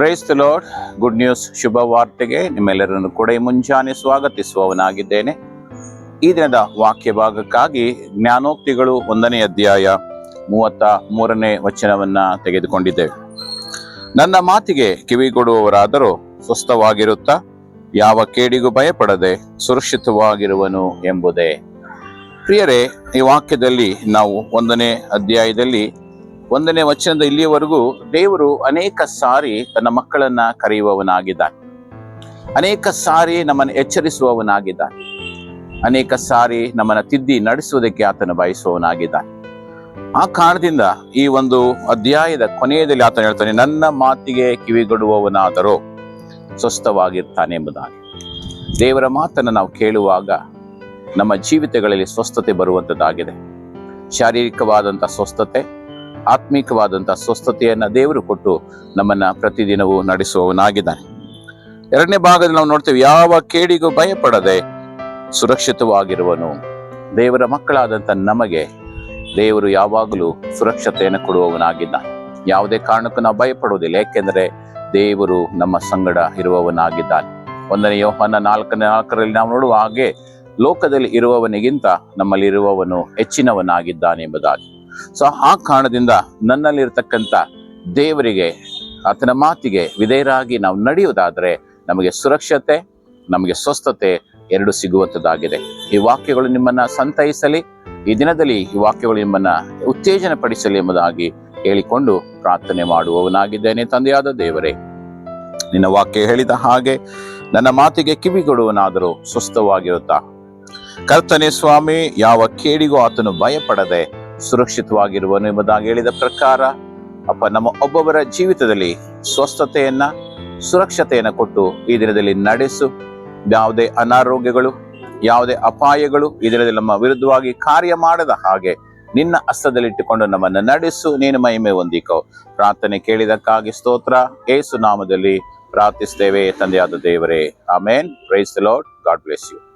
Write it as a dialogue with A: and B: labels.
A: Praise the lord good news ಶುಭ ವಾರ್ತೆಗೆ ನಿಮ್ಮೆಲ್ಲರನ್ನು ಕೂಡ ಮುಂಜಾನೆ ಸ್ವಾಗತಿಸುವವನಾಗಿದ್ದೇನೆ. ಈ ದಿನದ ವಾಕ್ಯ ಭಾಗಕ್ಕಾಗಿ ಜ್ಞಾನೋಕ್ತಿಗಳು ಒಂದನೇ ಅಧ್ಯಾಯ ಮೂವತ್ತ ಮೂರನೇ ವಚನವನ್ನ ತೆಗೆದುಕೊಂಡಿದ್ದೇವೆ. ನನ್ನ ಮಾತಿಗೆ ಕಿವಿಗೊಡುವವರಾದರೂ ಸ್ವಸ್ಥವಾಗಿರುತ್ತಾ ಯಾವ ಕೇಡಿಗೂ ಭಯಪಡದೆ ಸುರಕ್ಷಿತವಾಗಿರುವನು ಎಂಬುದೇ. ಪ್ರಿಯರೇ, ಈ ವಾಕ್ಯದಲ್ಲಿ ನಾವು ಒಂದನೇ ಅಧ್ಯಾಯದಲ್ಲಿ ಒಂದನೇ ವಚನದ ಇಲ್ಲಿಯವರೆಗೂ ದೇವರು ಅನೇಕ ಸಾರಿ ತನ್ನ ಮಕ್ಕಳನ್ನ ಕರೆಯುವವನಾಗಿದ್ದಾನೆ. ಅನೇಕ ಸಾರಿ ನಮ್ಮನ್ನು ಎಚ್ಚರಿಸುವವನಾಗಿದ್ದಾನೆ. ಅನೇಕ ಸಾರಿ ನಮ್ಮನ್ನು ತಿದ್ದಿ ನಡೆಸುವುದಕ್ಕೆ ಆತನ ಬಯಸುವವನಾಗಿದ್ದಾನೆ. ಆ ಕಾರಣದಿಂದ ಈ ಒಂದು ಅಧ್ಯಾಯದ ಕೊನೆಯದಲ್ಲಿ ಆತನ ಹೇಳ್ತಾನೆ, ನನ್ನ ಮಾತಿಗೆ ಕಿವಿಗೊಡುವವನಾದರೂ ಸ್ವಸ್ಥವಾಗಿರ್ತಾನೆ ಎಂಬುದಾಗಿ. ದೇವರ ಮಾತನ್ನು ನಾವು ಕೇಳುವಾಗ ನಮ್ಮ ಜೀವಿತಗಳಲ್ಲಿ ಸ್ವಸ್ಥತೆ ಬರುವಂಥದ್ದಾಗಿದೆ. ಶಾರೀರಿಕವಾದಂಥ ಸ್ವಸ್ಥತೆ ಆತ್ಮಿಕವಾದಂಥ ಸ್ವಸ್ಥತೆಯನ್ನು ದೇವರು ಕೊಟ್ಟು ನಮ್ಮನ್ನ ಪ್ರತಿದಿನವೂ ನಡೆಸುವವನಾಗಿದ್ದಾನೆ. ಎರಡನೇ ಭಾಗದಲ್ಲಿ ನಾವು ನೋಡ್ತೇವೆ, ಯಾವ ಕೇಡಿಗೂ ಭಯಪಡದೆ ಸುರಕ್ಷಿತವಾಗಿರುವನು ದೇವರ ಮಕ್ಕಳಾದಂಥ ನಮಗೆ ದೇವರು ಯಾವಾಗಲೂ ಸುರಕ್ಷತೆಯನ್ನು ಕೊಡುವವನಾಗಿದ್ದಾನೆ. ಯಾವುದೇ ಕಾರಣಕ್ಕೂ ನಾವು ಭಯಪಡುವುದಿಲ್ಲ, ಏಕೆಂದರೆ ದೇವರು ನಮ್ಮ ಸಂಗಡ ಇರುವವನಾಗಿದ್ದಾನೆ. ಒಂದನೇ ಯೋಹನ ನಾಲ್ಕನೇ, ನಾಲ್ಕರಲ್ಲಿ ನಾವು ನೋಡುವ ಹಾಗೆ, ಲೋಕದಲ್ಲಿ ಇರುವವನಿಗಿಂತ ನಮ್ಮಲ್ಲಿರುವವನು ಹೆಚ್ಚಿನವನಾಗಿದ್ದಾನೆ ಎಂಬುದಾಗಿ. ಸೊ ಆ ಕಾರಣದಿಂದ ನನ್ನಲ್ಲಿರ್ತಕ್ಕಂಥ ದೇವರಿಗೆ, ಆತನ ಮಾತಿಗೆ ವಿಧೇಯರಾಗಿ ನಾವು ನಡೆಯುವುದಾದರೆ ನಮಗೆ ಸುರಕ್ಷತೆ, ನಮಗೆ ಸ್ವಸ್ಥತೆ ಎರಡು ಸಿಗುವಂಥದ್ದಾಗಿದೆ. ಈ ವಾಕ್ಯಗಳು ನಿಮ್ಮನ್ನ ಸಂತೈಸಲಿ, ಈ ದಿನದಲ್ಲಿ ಈ ವಾಕ್ಯಗಳು ನಿಮ್ಮನ್ನ ಉತ್ತೇಜನ ಪಡಿಸಲಿ ಎಂಬುದಾಗಿ ಹೇಳಿಕೊಂಡು ಪ್ರಾರ್ಥನೆ ಮಾಡುವವನಾಗಿದ್ದೇನೆ ತಂದೆಯಾದ ದೇವರೇ. ನಿನ್ನ ವಾಕ್ಯ ಹೇಳಿದ ಹಾಗೆ ನನ್ನ ಮಾತಿಗೆ ಕಿವಿಗೊಡುವನಾದರೂ ಸ್ವಸ್ಥವಾಗಿರುತ್ತಾ? ಕರ್ತನೆ ಸ್ವಾಮಿ, ಯಾವ ಕೇಡಿಗೂ ಆತನು ಭಯಪಡದೆ ಸುರಕ್ಷಿತವಾಗಿರುವನು ಎಂಬುದಾಗಿ ಹೇಳಿದ ಪ್ರಕಾರ, ಅಪ್ಪ ನಮ್ಮ ಒಬ್ಬೊಬ್ಬರ ಜೀವಿತದಲ್ಲಿ ಸ್ವಸ್ಥತೆಯನ್ನ, ಸುರಕ್ಷತೆಯನ್ನು ಕೊಟ್ಟು ಈ ದಿನದಲ್ಲಿ ನಡೆಸು. ಯಾವುದೇ ಅನಾರೋಗ್ಯಗಳು, ಯಾವುದೇ ಅಪಾಯಗಳು ಈ ದಿನದಲ್ಲಿ ನಮ್ಮ ವಿರುದ್ಧವಾಗಿ ಕಾರ್ಯ ಮಾಡದ ಹಾಗೆ ನಿನ್ನ ಹಸ್ತದಲ್ಲಿಟ್ಟುಕೊಂಡು ನಮ್ಮನ್ನು ನಡೆಸು. ನೀನು ಮಹಿಮೆ ಹೊಂದಿಕೋ. ಪ್ರಾರ್ಥನೆ ಕೇಳಿದಕ್ಕಾಗಿ ಸ್ತೋತ್ರ. ಏಸು ನಾಮದಲ್ಲಿ ಪ್ರಾರ್ಥಿಸ್ತೇವೆ ತಂದೆಯಾದ ದೇವರೇ. Amen. Praise lord God bless you